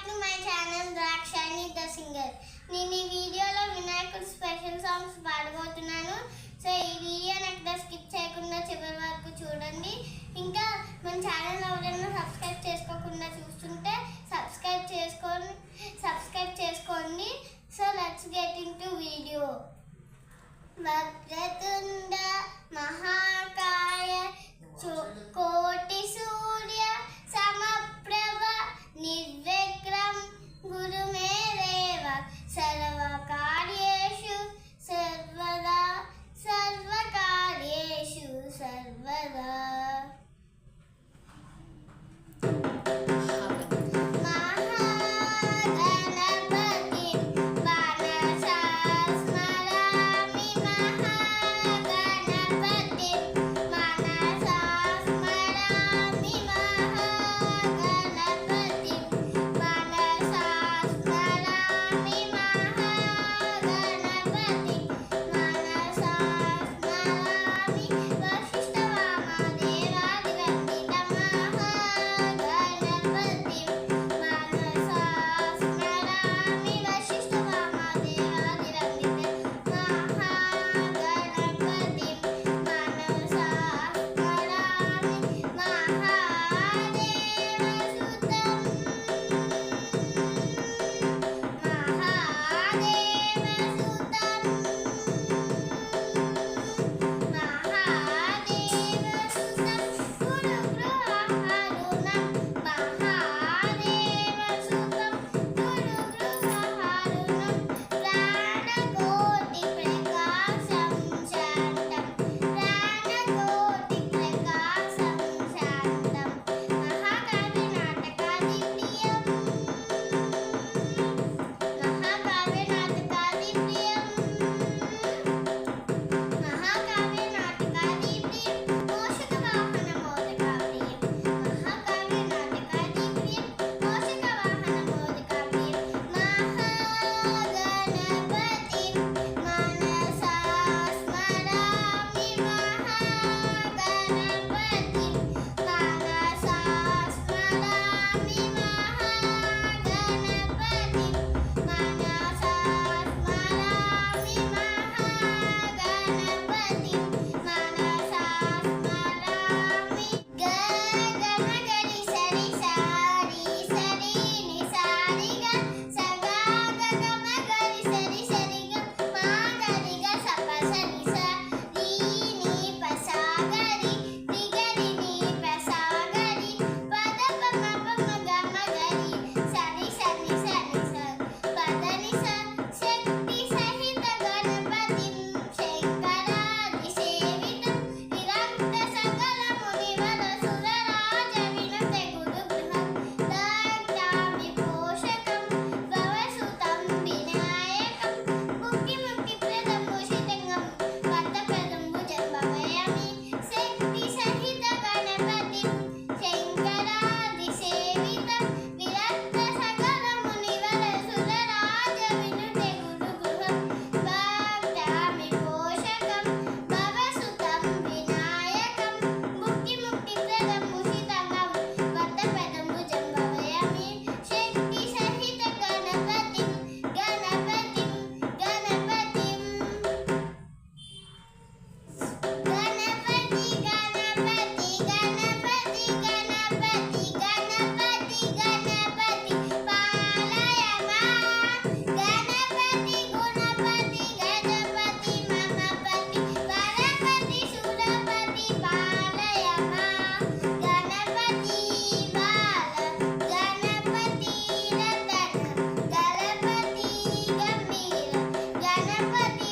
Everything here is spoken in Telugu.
Back to my channel Drakshani the singer. నేను ఈ వీడియోలో వినాయకుడు స్పెషల్ సాంగ్స్ పాడబోతున్నాను. సో ఈ వీడియో నాకు స్కిప్ చేయకుండా చివరి వరకు చూడండి. ఇంకా మన ఛానల్ ఎవరైనా సబ్స్క్రైబ్ చేసుకోకుండా చూస్తుంటే సబ్స్క్రైబ్ చేసుకొని సబ్స్క్రైబ్ చేసుకోండి. So let's get into video Vakratunda మహాకా गणपति